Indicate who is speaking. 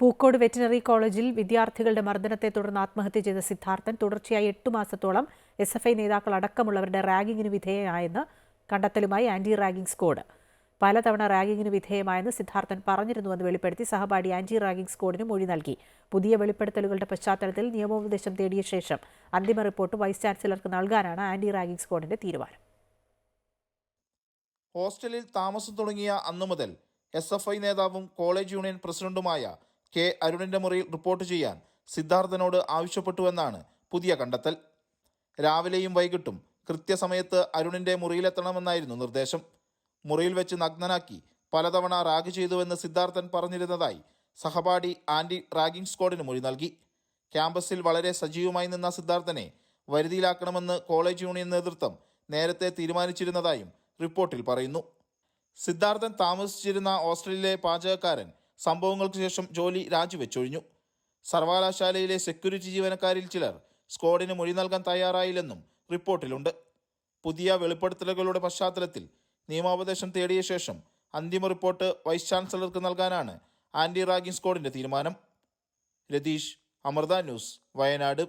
Speaker 1: Pookode veterinary കോളേജിൽ വിദ്യാർത്ഥികളുടെ മർദ്ദനത്തെ തുടർന്ന് ആത്മഹത്യ ചെയ്ത സിദ്ധാർത്ഥൻ തുടർച്ചയായി എട്ടു മാസത്തോളം എസ് എഫ് ഐ നേതാക്കൾ അടക്കമുള്ളവരുടെ റാഗിങ്ങിന് വിധേയമായെന്ന് കണ്ടെത്തലുമായി ആന്റി റാഗിംഗ് സ്ക്വാഡ്. പലതവണ റാഗിങ്ങിന് വിധേയമായെന്ന് സിദ്ധാർത്ഥൻ പറഞ്ഞിരുന്നുവെന്ന് വെളിപ്പെടുത്തി സഹപാഠി ആന്റി റാഗിംഗ് സ്ക്വാഡിന് മൊഴി നൽകി. പുതിയ വെളിപ്പെടുത്തലുകളുടെ പശ്ചാത്തലത്തിൽ നിയമോപദേശം തേടിയ ശേഷം അന്തിമ റിപ്പോർട്ട് വൈസ് ചാൻസലർക്ക് നൽകാനാണ് ആന്റി റാഗിംഗ് സ്ക്വാഡിന്റെ തീരുമാനം.
Speaker 2: ഹോസ്റ്റലിൽ താമസം തുടങ്ങിയ അന്നു മുതൽ എസ് എഫ് ഐ നേതാവും കോളേജ് യൂണിയൻ പ്രസിഡന്റുമായ കെ അരുണിന്റെ മുറിയിൽ റിപ്പോർട്ട് ചെയ്യാൻ സിദ്ധാർത്ഥനോട് ആവശ്യപ്പെട്ടുവെന്നാണ് പുതിയ കണ്ടെത്തൽ. രാവിലെയും വൈകിട്ടും കൃത്യസമയത്ത് അരുണിന്റെ മുറിയിലെത്തണമെന്നായിരുന്നു നിർദ്ദേശം. മുറിയിൽ വെച്ച് നഗ്നനാക്കി പലതവണ റാഗ് ചെയ്തുവെന്ന് സിദ്ധാർത്ഥൻ പറഞ്ഞിരുന്നതായി സഹപാഠി ആന്റി റാഗിംഗ് സ്ക്വാഡിന് മൊഴി നൽകി. ക്യാമ്പസിൽ വളരെ സജീവമായി നിന്ന സിദ്ധാർത്ഥനെ വരുതിയിലാക്കണമെന്ന് കോളേജ് യൂണിയൻ നേതൃത്വം നേരത്തെ തീരുമാനിച്ചിരുന്നതായും റിപ്പോർട്ടിൽ പറയുന്നു. സിദ്ധാർത്ഥൻ താമസിച്ചിരുന്ന ഓസ്ട്രേലിയയിലെ പാചകക്കാരൻ സംഭവങ്ങൾക്ക് ശേഷം ജോലി രാജിവെച്ചൊഴിഞ്ഞു. സർവകലാശാലയിലെ സെക്യൂരിറ്റി ജീവനക്കാരിൽ ചിലർ സ്ക്വാഡിന് മൊഴി നൽകാൻ തയ്യാറായില്ലെന്നും റിപ്പോർട്ടിലുണ്ട്. പുതിയ വെളിപ്പെടുത്തലുകളുടെ പശ്ചാത്തലത്തിൽ നിയമോപദേശം തേടിയ ശേഷം അന്തിമ റിപ്പോർട്ട് വൈസ് ചാൻസലർക്ക് നൽകാനാണ് ആന്റി റാഗിംഗ് സ്ക്വാഡിന്റെ തീരുമാനം. രതീഷ് അമൃത ന്യൂസ് വയനാട്.